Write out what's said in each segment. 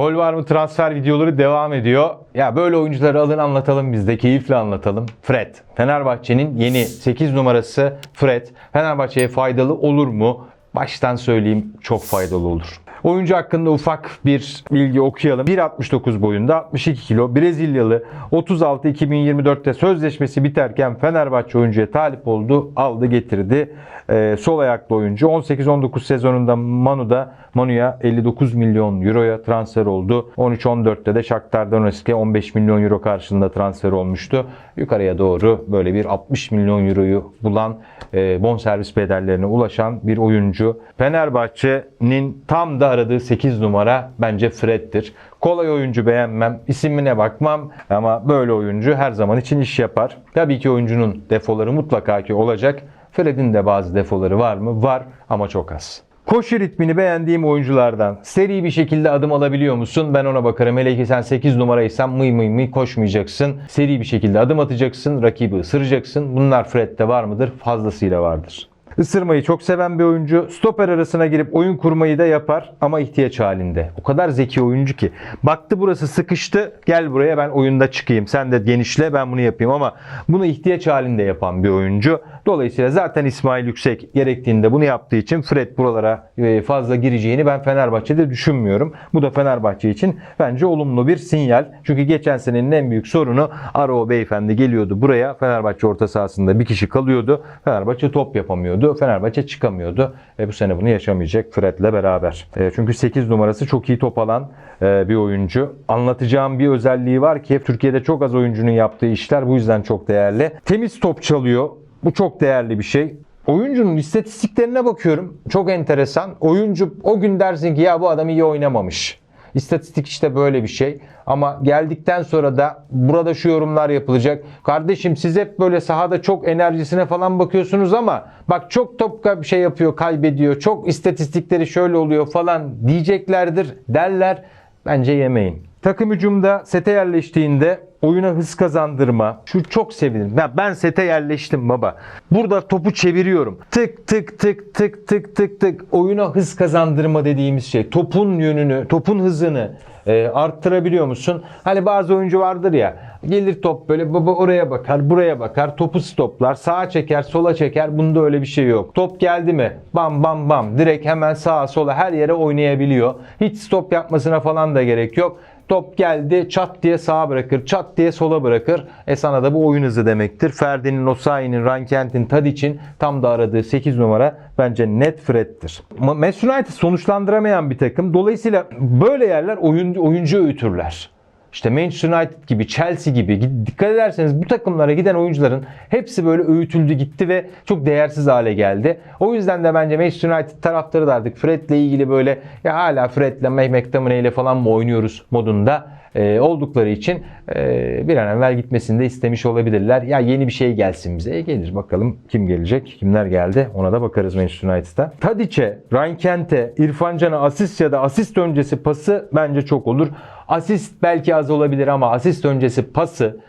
Gol var mı transfer videoları devam ediyor. Ya böyle oyuncuları alın anlatalım biz de keyifle anlatalım. Fred. Fenerbahçe'nin yeni 8 numarası Fred. Fenerbahçe'ye faydalı olur mu? Baştan söyleyeyim çok faydalı olur. Oyuncu hakkında ufak bir bilgi okuyalım. 1.69 boyunda 62 kilo Brezilyalı 36 2024'te sözleşmesi biterken Fenerbahçe oyuncuya talip oldu. Aldı getirdi. Ee, sol ayaklı oyuncu 18-19 sezonunda Manu'da Manu'ya 59 milyon euroya transfer oldu. 13-14'te de Shakhtar Donetsk'e 15 milyon euro karşılığında transfer olmuştu. Yukarıya doğru böyle bir 60 milyon euroyu bulan e, bonservis bedellerine ulaşan bir oyuncu. Fenerbahçe'nin tam da aradığı 8 numara bence Fred'tir. Kolay oyuncu beğenmem, isimine bakmam ama böyle oyuncu her zaman için iş yapar. Tabii ki oyuncunun defoları mutlaka ki olacak. Fred'in de bazı defoları var mı? Var ama çok az. Koşu ritmini beğendiğim oyunculardan seri bir şekilde adım alabiliyor musun? Ben ona bakarım. Hele ki sen 8 numaraysan mıy mıy mıy koşmayacaksın. Seri bir şekilde adım atacaksın. Rakibi ısıracaksın. Bunlar Fred'de var mıdır? Fazlasıyla vardır. Isırmayı çok seven bir oyuncu. Stoper arasına girip oyun kurmayı da yapar ama ihtiyaç halinde. O kadar zeki oyuncu ki. Baktı burası sıkıştı. Gel buraya ben oyunda çıkayım. Sen de genişle ben bunu yapayım ama bunu ihtiyaç halinde yapan bir oyuncu. Dolayısıyla zaten İsmail Yüksek gerektiğinde bunu yaptığı için Fred buralara e, fazla gireceğini ben Fenerbahçe'de düşünmüyorum. Bu da Fenerbahçe için bence olumlu bir sinyal. Çünkü geçen senenin en büyük sorunu Aro beyefendi geliyordu buraya. Fenerbahçe orta sahasında bir kişi kalıyordu. Fenerbahçe top yapamıyordu. Fenerbahçe çıkamıyordu. E bu sene bunu yaşamayacak Fred'le beraber. E, çünkü 8 numarası çok iyi top alan e, bir oyuncu. Anlatacağım bir özelliği var ki Türkiye'de çok az oyuncunun yaptığı işler bu yüzden çok değerli. Temiz top çalıyor. Bu çok değerli bir şey. Oyuncunun istatistiklerine bakıyorum. Çok enteresan. Oyuncu o gün dersin ki ya bu adam iyi oynamamış. İstatistik işte böyle bir şey. Ama geldikten sonra da burada şu yorumlar yapılacak. Kardeşim siz hep böyle sahada çok enerjisine falan bakıyorsunuz ama bak çok top şey yapıyor, kaybediyor. Çok istatistikleri şöyle oluyor falan diyeceklerdir, derler. Bence yemeyin. Takım hücumda sete yerleştiğinde oyuna hız kazandırma. Şu çok sevinirim. Ya ben sete yerleştim baba. Burada topu çeviriyorum. Tık tık tık tık tık tık tık. Oyuna hız kazandırma dediğimiz şey. Topun yönünü, topun hızını e, arttırabiliyor musun? Hani bazı oyuncu vardır ya. Gelir top böyle baba oraya bakar, buraya bakar, topu stoplar, sağa çeker, sola çeker. Bunda öyle bir şey yok. Top geldi mi? Bam bam bam. Direkt hemen sağa sola her yere oynayabiliyor. Hiç stop yapmasına falan da gerek yok. Top geldi çat diye sağa bırakır, çat diye sola bırakır. E sana da bu oyun hızı demektir. Ferdi'nin, Osayi'nin, Rankent'in, Tadic'in tam da aradığı 8 numara bence net Fred'tir. Manchester United sonuçlandıramayan bir takım. Dolayısıyla böyle yerler oyuncu, oyuncu öğütürler. İşte Manchester United gibi, Chelsea gibi dikkat ederseniz bu takımlara giden oyuncuların hepsi böyle öğütüldü gitti ve çok değersiz hale geldi. O yüzden de bence Manchester United taraftarı da artık Fred'le ilgili böyle ya hala Fred'le McTominay ile falan mı oynuyoruz modunda e, oldukları için e, bir an evvel gitmesini de istemiş olabilirler. Ya yeni bir şey gelsin bize. E, gelir bakalım kim gelecek, kimler geldi ona da bakarız Manchester United'a. Tadiç'e, Ryan Kent'e, İrfan Can'a asist ya da asist öncesi pası bence çok olur. Asist belki az olabilir ama asist öncesi pası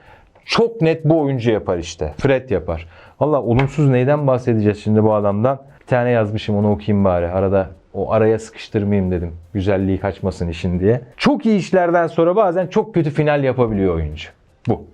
çok net bu oyuncu yapar işte. Fred yapar. Valla olumsuz neyden bahsedeceğiz şimdi bu adamdan? Bir tane yazmışım onu okuyayım bari. Arada o araya sıkıştırmayayım dedim. Güzelliği kaçmasın işin diye. Çok iyi işlerden sonra bazen çok kötü final yapabiliyor oyuncu. Bu.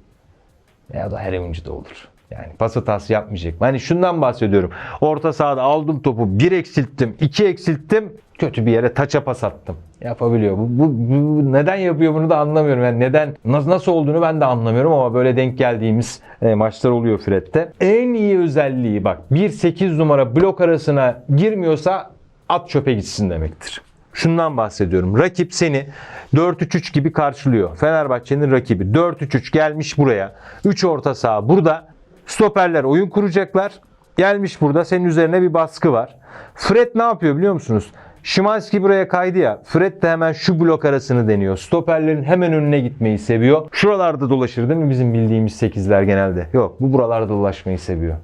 Ya da her oyuncu da olur. Yani pas hatası yapmayacak. Hani şundan bahsediyorum. Orta sahada aldım topu, bir eksilttim, iki eksilttim. Kötü bir yere taça pas attım. Yapabiliyor. Bu, bu, bu neden yapıyor bunu da anlamıyorum. Yani neden nasıl, nasıl olduğunu ben de anlamıyorum ama böyle denk geldiğimiz e, maçlar oluyor Fred'de. En iyi özelliği bak 1-8 numara blok arasına girmiyorsa at çöpe gitsin demektir. Şundan bahsediyorum. Rakip seni 4-3-3 gibi karşılıyor. Fenerbahçe'nin rakibi 4-3-3 gelmiş buraya. 3 orta saha burada. Stoperler oyun kuracaklar. Gelmiş burada senin üzerine bir baskı var. Fred ne yapıyor biliyor musunuz? Şimanski buraya kaydı ya. Fred de hemen şu blok arasını deniyor. Stoperlerin hemen önüne gitmeyi seviyor. Şuralarda dolaşır değil mi bizim bildiğimiz 8'ler genelde? Yok bu buralarda dolaşmayı seviyor.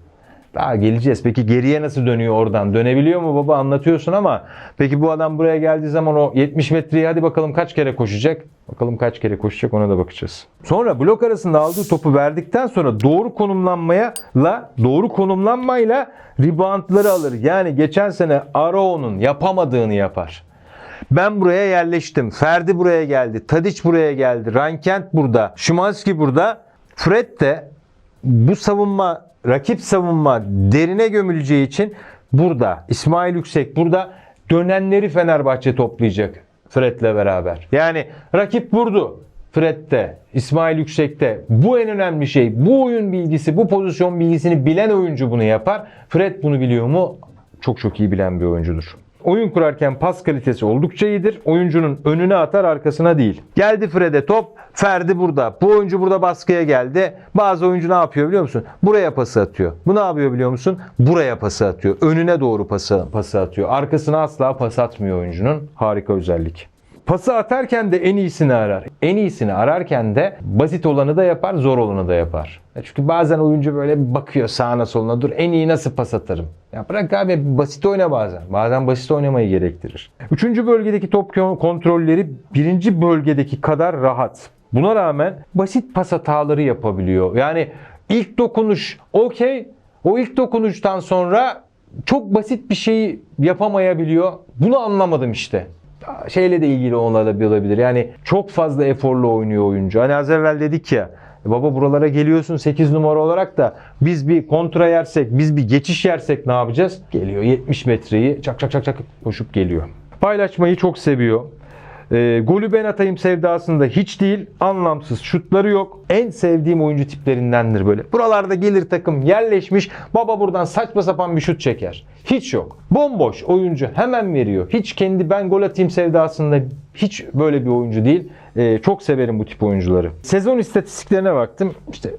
Daha geleceğiz. Peki geriye nasıl dönüyor oradan? Dönebiliyor mu baba anlatıyorsun ama peki bu adam buraya geldiği zaman o 70 metreyi hadi bakalım kaç kere koşacak? Bakalım kaç kere koşacak ona da bakacağız. Sonra blok arasında aldığı topu verdikten sonra doğru konumlanmaya la doğru konumlanmayla reboundları alır. Yani geçen sene Arao'nun yapamadığını yapar. Ben buraya yerleştim. Ferdi buraya geldi. Tadiç buraya geldi. Rankent burada. Şimanski burada. Fred de bu savunma, rakip savunma derine gömüleceği için burada. İsmail Yüksek burada. Dönenleri Fenerbahçe toplayacak Fred'le beraber. Yani rakip vurdu. Fred'de, İsmail Yüksek'te bu en önemli şey. Bu oyun bilgisi, bu pozisyon bilgisini bilen oyuncu bunu yapar. Fred bunu biliyor mu? Çok çok iyi bilen bir oyuncudur. Oyun kurarken pas kalitesi oldukça iyidir. Oyuncunun önüne atar arkasına değil. Geldi Fred'e top. Ferdi burada. Bu oyuncu burada baskıya geldi. Bazı oyuncu ne yapıyor biliyor musun? Buraya pası atıyor. Bu ne yapıyor biliyor musun? Buraya pası atıyor. Önüne doğru pası, pası atıyor. Arkasına asla pas atmıyor oyuncunun. Harika özellik. Pası atarken de en iyisini arar. En iyisini ararken de basit olanı da yapar, zor olanı da yapar. Ya Çünkü bazen oyuncu böyle bakıyor sağına soluna dur en iyi nasıl pas atarım. Ya bırak abi basit oyna bazen. Bazen basit oynamayı gerektirir. Üçüncü bölgedeki top kon- kontrolleri birinci bölgedeki kadar rahat. Buna rağmen basit pas hataları yapabiliyor. Yani ilk dokunuş okey. O ilk dokunuştan sonra çok basit bir şeyi yapamayabiliyor. Bunu anlamadım işte şeyle de ilgili olabilir. Yani çok fazla eforlu oynuyor oyuncu. Hani az evvel dedik ya baba buralara geliyorsun 8 numara olarak da biz bir kontra yersek, biz bir geçiş yersek ne yapacağız? Geliyor 70 metreyi çak çak çak çak koşup geliyor. Paylaşmayı çok seviyor. E, golü ben atayım sevdasında hiç değil. Anlamsız şutları yok. En sevdiğim oyuncu tiplerindendir böyle. Buralarda gelir takım yerleşmiş. Baba buradan saçma sapan bir şut çeker. Hiç yok. Bomboş oyuncu hemen veriyor. Hiç kendi ben gol atayım sevdasında hiç böyle bir oyuncu değil. E, çok severim bu tip oyuncuları. Sezon istatistiklerine baktım. İşte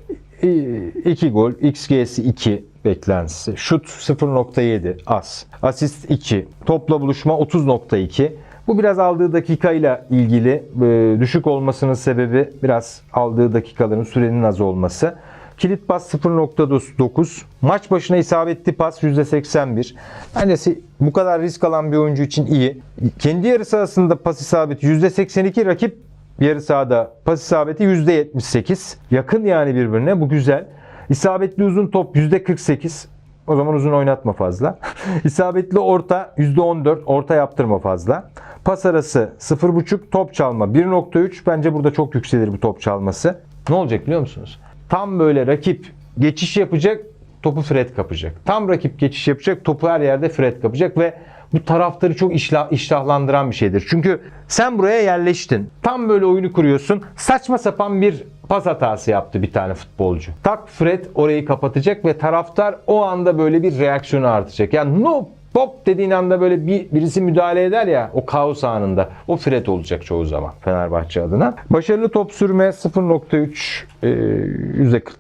2 gol, XG'si 2 beklentisi. Şut 0.7 az. Asist 2. Topla buluşma 30.2. Bu biraz aldığı dakikayla ilgili e, düşük olmasının sebebi biraz aldığı dakikaların sürenin az olması. Kilit pas 0.9. Maç başına isabetli pas %81. Bence bu kadar risk alan bir oyuncu için iyi. Kendi yarı sahasında pas isabeti %82. Rakip yarı sahada pas isabeti %78. Yakın yani birbirine. Bu güzel. İsabetli uzun top %48. O zaman uzun oynatma fazla. İsabetli orta %14. Orta yaptırma fazla. Pas arası 0.5. Top çalma 1.3. Bence burada çok yükselir bu top çalması. Ne olacak biliyor musunuz? Tam böyle rakip geçiş yapacak. Topu Fred kapacak. Tam rakip geçiş yapacak. Topu her yerde Fred kapacak ve bu taraftarı çok işlah, iştahlandıran bir şeydir. Çünkü sen buraya yerleştin. Tam böyle oyunu kuruyorsun. Saçma sapan bir pas hatası yaptı bir tane futbolcu. Tak Fred orayı kapatacak ve taraftar o anda böyle bir reaksiyonu artacak. Yani no pop dediğin anda böyle bir, birisi müdahale eder ya o kaos anında. O Fred olacak çoğu zaman Fenerbahçe adına. Başarılı top sürme 0.3 e,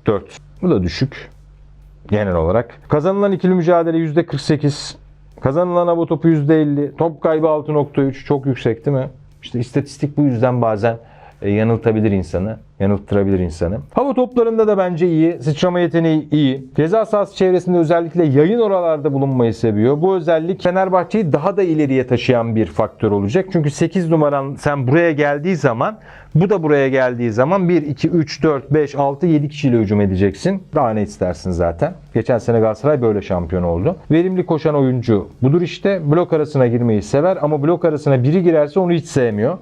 %44. Bu da düşük genel olarak. Kazanılan ikili mücadele %48. Kazanılan hava topu %50. Top kaybı 6.3. Çok yüksek değil mi? İşte istatistik bu yüzden bazen yanıltabilir insanı. Yanılttırabilir insanı. Hava toplarında da bence iyi. Sıçrama yeteneği iyi. Ceza sahası çevresinde özellikle yayın oralarda bulunmayı seviyor. Bu özellik Fenerbahçe'yi daha da ileriye taşıyan bir faktör olacak. Çünkü 8 numaran sen buraya geldiği zaman bu da buraya geldiği zaman 1, 2, 3, 4, 5, 6, 7 kişiyle hücum edeceksin. Daha ne istersin zaten. Geçen sene Galatasaray böyle şampiyon oldu. Verimli koşan oyuncu budur işte. Blok arasına girmeyi sever ama blok arasına biri girerse onu hiç sevmiyor.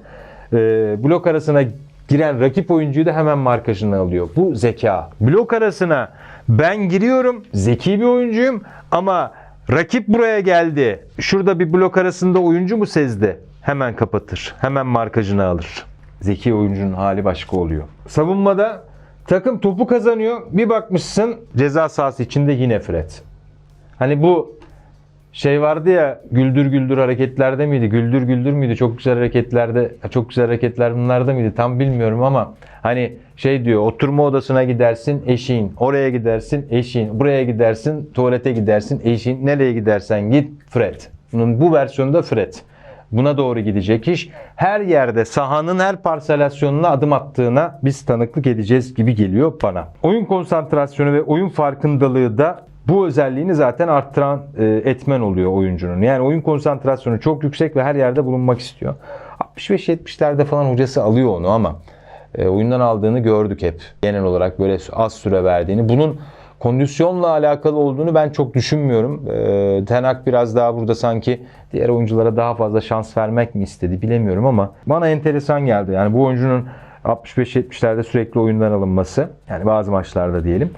Ee, blok arasına giren rakip oyuncuyu da hemen markajına alıyor. Bu zeka. Blok arasına ben giriyorum. Zeki bir oyuncuyum ama rakip buraya geldi. Şurada bir blok arasında oyuncu mu sezdi? Hemen kapatır. Hemen markajına alır. Zeki oyuncunun hali başka oluyor. Savunmada takım topu kazanıyor. Bir bakmışsın ceza sahası içinde yine Fred. Hani bu şey vardı ya güldür güldür hareketlerde miydi? Güldür güldür müydü? Çok güzel hareketlerde, çok güzel hareketler bunlarda mıydı? Tam bilmiyorum ama hani şey diyor oturma odasına gidersin eşiğin, oraya gidersin eşiğin, buraya gidersin tuvalete gidersin eşiğin, nereye gidersen git Fred. Bunun bu versiyonunda Fred. Buna doğru gidecek iş. Her yerde sahanın her parselasyonuna adım attığına biz tanıklık edeceğiz gibi geliyor bana. Oyun konsantrasyonu ve oyun farkındalığı da bu özelliğini zaten arttıran e, etmen oluyor oyuncunun. Yani oyun konsantrasyonu çok yüksek ve her yerde bulunmak istiyor. 65-70'lerde falan hocası alıyor onu ama e, oyundan aldığını gördük hep. Genel olarak böyle az süre verdiğini. Bunun kondisyonla alakalı olduğunu ben çok düşünmüyorum. Ee, Ten Hag biraz daha burada sanki diğer oyunculara daha fazla şans vermek mi istedi bilemiyorum ama bana enteresan geldi. Yani bu oyuncunun 65-70'lerde sürekli oyundan alınması. Yani bazı maçlarda diyelim.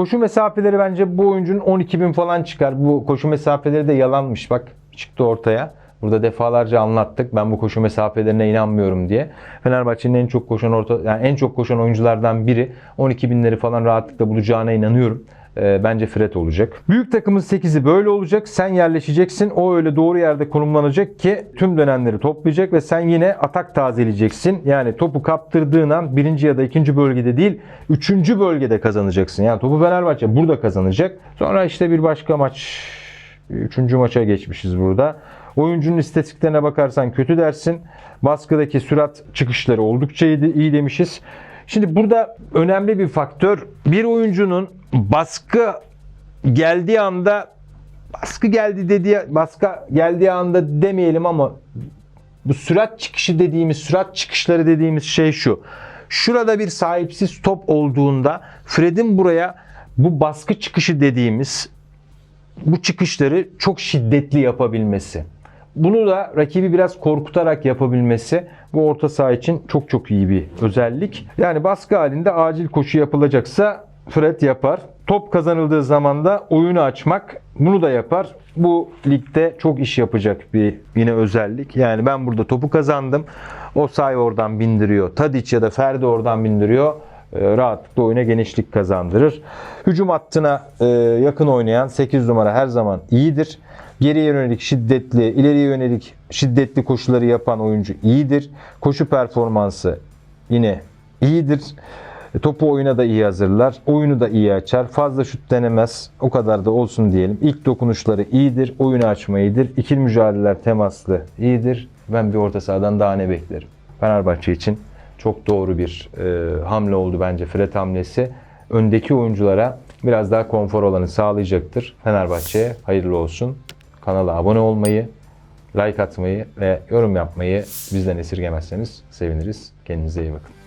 Koşu mesafeleri bence bu oyuncunun 12 bin falan çıkar. Bu koşu mesafeleri de yalanmış bak çıktı ortaya. Burada defalarca anlattık. Ben bu koşu mesafelerine inanmıyorum diye. Fenerbahçe'nin en çok koşan orta yani en çok koşan oyunculardan biri 12 binleri falan rahatlıkla bulacağına inanıyorum. Ee, bence Fred olacak. Büyük takımın 8'i böyle olacak. Sen yerleşeceksin. O öyle doğru yerde konumlanacak ki tüm dönemleri toplayacak ve sen yine atak tazeleyeceksin. Yani topu kaptırdığın an birinci ya da ikinci bölgede değil, üçüncü bölgede kazanacaksın. Yani topu Fenerbahçe burada kazanacak. Sonra işte bir başka maç, üçüncü maça geçmişiz burada. Oyuncunun istatistiklerine bakarsan kötü dersin. Baskıdaki sürat çıkışları oldukça iyi, iyi demişiz. Şimdi burada önemli bir faktör bir oyuncunun baskı geldiği anda baskı geldi dediği baskı geldiği anda demeyelim ama bu sürat çıkışı dediğimiz sürat çıkışları dediğimiz şey şu. Şurada bir sahipsiz top olduğunda Fred'in buraya bu baskı çıkışı dediğimiz bu çıkışları çok şiddetli yapabilmesi. Bunu da rakibi biraz korkutarak yapabilmesi bu orta saha için çok çok iyi bir özellik. Yani baskı halinde acil koşu yapılacaksa Fred yapar. Top kazanıldığı zaman da oyunu açmak bunu da yapar. Bu ligde çok iş yapacak bir yine özellik. Yani ben burada topu kazandım. O say oradan bindiriyor. Tadic ya da Ferdi oradan bindiriyor e, rahatlıkla oyuna genişlik kazandırır. Hücum hattına e, yakın oynayan 8 numara her zaman iyidir. Geriye yönelik şiddetli, ileriye yönelik şiddetli koşuları yapan oyuncu iyidir. Koşu performansı yine iyidir. E, Topu oyuna da iyi hazırlar. Oyunu da iyi açar. Fazla şut denemez. O kadar da olsun diyelim. İlk dokunuşları iyidir. Oyunu açma iyidir. İkili mücadeleler temaslı iyidir. Ben bir orta sahadan daha ne beklerim? Fenerbahçe için çok doğru bir e, hamle oldu bence Fred hamlesi. Öndeki oyunculara biraz daha konfor alanı sağlayacaktır. Fenerbahçe'ye hayırlı olsun. Kanala abone olmayı, like atmayı ve yorum yapmayı bizden esirgemezseniz seviniriz. Kendinize iyi bakın.